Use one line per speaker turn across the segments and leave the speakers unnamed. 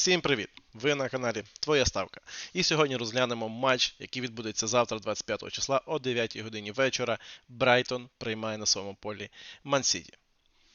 Всім привіт! Ви на каналі Твоя Ставка. І сьогодні розглянемо матч, який відбудеться завтра, 25 числа о 9 годині вечора. Брайтон приймає на своєму полі Мансіді.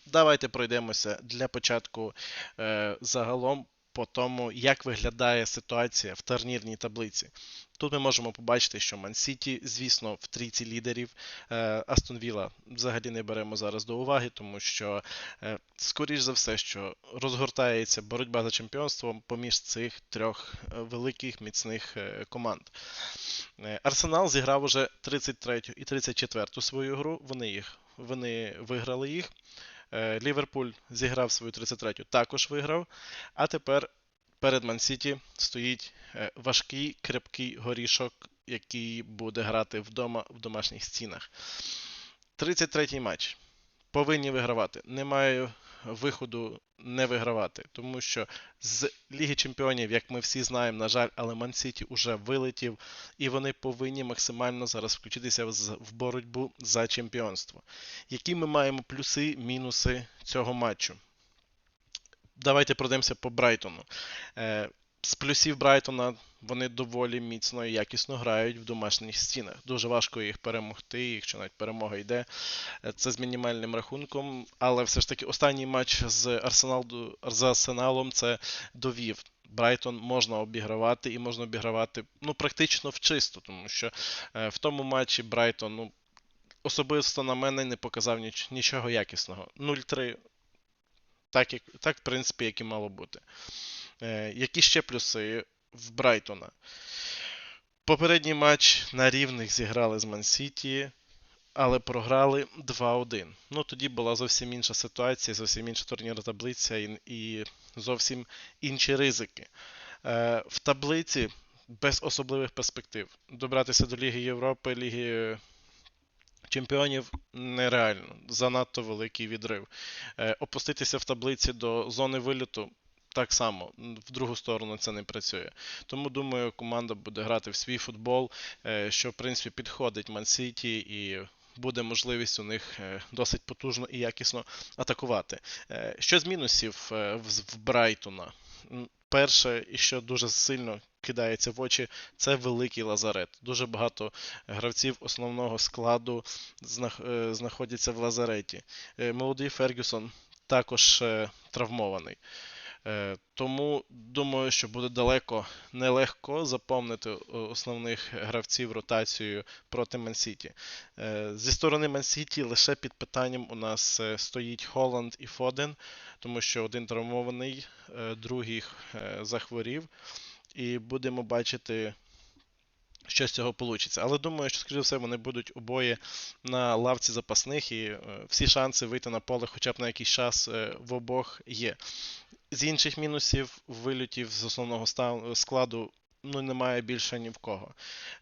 Давайте пройдемося для початку е, загалом по тому, як виглядає ситуація в турнірній таблиці. Тут ми можемо побачити, що Ман-Сіті, звісно, в трійці лідерів. Е, Астон Вілла взагалі не беремо зараз до уваги, тому що, е, скоріш за все, що розгортається боротьба за чемпіонством поміж цих трьох е, великих міцних команд. Арсенал зіграв уже 33 і 34 свою гру. Вони їх вони виграли їх. Е, Ліверпуль зіграв свою 33-ю, також виграв. А тепер перед Ман-Сіті стоїть е, важкий крепкий горішок, який буде грати вдома в домашніх стінах. 33-й матч. Повинні вигравати. Немає виходу не вигравати, тому що з Ліги Чемпіонів, як ми всі знаємо, на жаль, але Ман-Сіті вже вилетів, і вони повинні максимально зараз включитися в в боротьбу за чемпіонство. Які ми маємо плюси, мінуси цього матчу? Давайте пройдемося по Брайтону. З плюсів Брайтона вони доволі міцно і якісно грають в домашніх стінах. Дуже важко їх перемогти, якщо навіть перемога йде. Е, Це з мінімальним рахунком, але все ж таки останній матч з, Арсенал, з Арсеналом це довів. Брайтон можна обігравати і можна обігравати ну, практично в чисто, тому що е, в тому матчі Брайтон ну, особисто на мене не показав ніч, нічого якісного. 0-3 так, як, так, в принципі, як і мало бути. Е, які ще плюси в Брайтона? Попередній матч на рівних зіграли з Ман-Сіті, але програли 2-1. Ну, тоді була зовсім інша ситуація, зовсім інша турнірна таблиця і, і зовсім інші ризики. Е, в таблиці без особливих перспектив. Добратися до Ліги Європи, Ліги Чемпіонів нереально, занадто великий відрив. Е, опуститися в таблиці до зони виліту так само, в другу сторону це не працює. Тому думаю, команда буде грати в свій футбол, е, що в принципі підходить Ман-Сіті і. Буде можливість у них е, досить потужно і якісно атакувати. Е, Що з мінусів в Брайтона? Перше, і що дуже сильно кидається в очі, це великий лазарет. Дуже багато гравців основного складу знаходяться в лазареті. Молодий Фергюсон також травмований. Е, Тому думаю, що буде далеко нелегко заповнити е, основних гравців ротацією проти Мансіті. Зі сторони Мансіті лише під питанням у нас е, стоїть Холланд і Фоден, тому що один травмований, е, другий е, захворів. І будемо бачити, що з цього вийде. Але думаю, що, скоріше все, вони будуть обоє на лавці запасних, і е, всі шанси вийти на поле хоча б на якийсь час е, в обох є. З інших мінусів, вильотів з основного складу. Ну, немає більше ні в кого.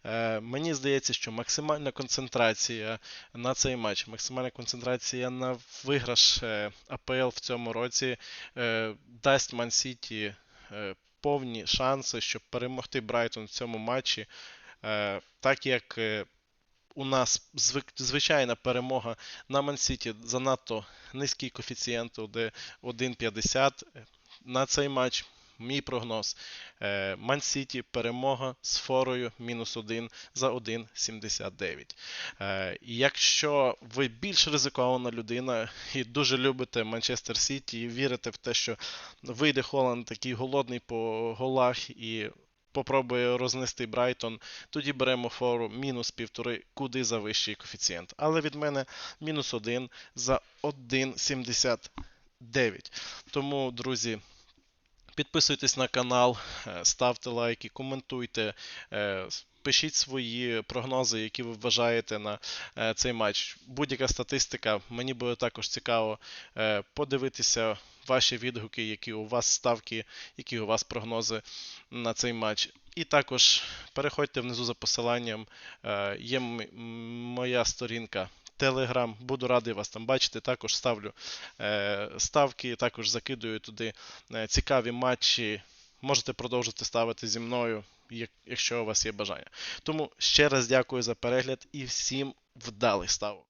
Е, мені здається, що максимальна концентрація на цей матч, максимальна концентрація на виграш е, АПЛ в цьому році е, дасть Ман-Сіті повні шанси, щоб перемогти Брайтон в цьому матчі. Так як у нас звичайна перемога на Ман-Сіті занадто низький коефіцієнт, де 1,50. На цей матч мій прогноз. е, Ман-Сіті перемога з форою мінус 1 за 1,79. Е, Якщо ви більш ризикована людина і дуже любите Манчестер Сіті і вірите в те, що вийде Холланд такий голодний по голах і попробує рознести Брайтон, тоді беремо фору мінус півтори, куди за вищий коефіцієнт. Але від мене мінус 1 за 1,79. Тому, друзі, підписуйтесь на канал, е, ставте лайки, коментуйте, е, пишіть свої прогнози, які ви вважаєте на е, цей матч. Будь-яка статистика, мені буде також цікаво подивитися ваші відгуки, які у вас ставки, які у вас прогнози на цей матч. І також переходьте внизу за посиланням. Є моя сторінка. Телеграм, буду радий вас там бачити. Також ставлю е, ставки, також закидую туди е, цікаві матчі. Можете продовжити ставити зі мною, як- якщо у вас є бажання. Тому ще раз дякую за перегляд і всім вдалих ставок.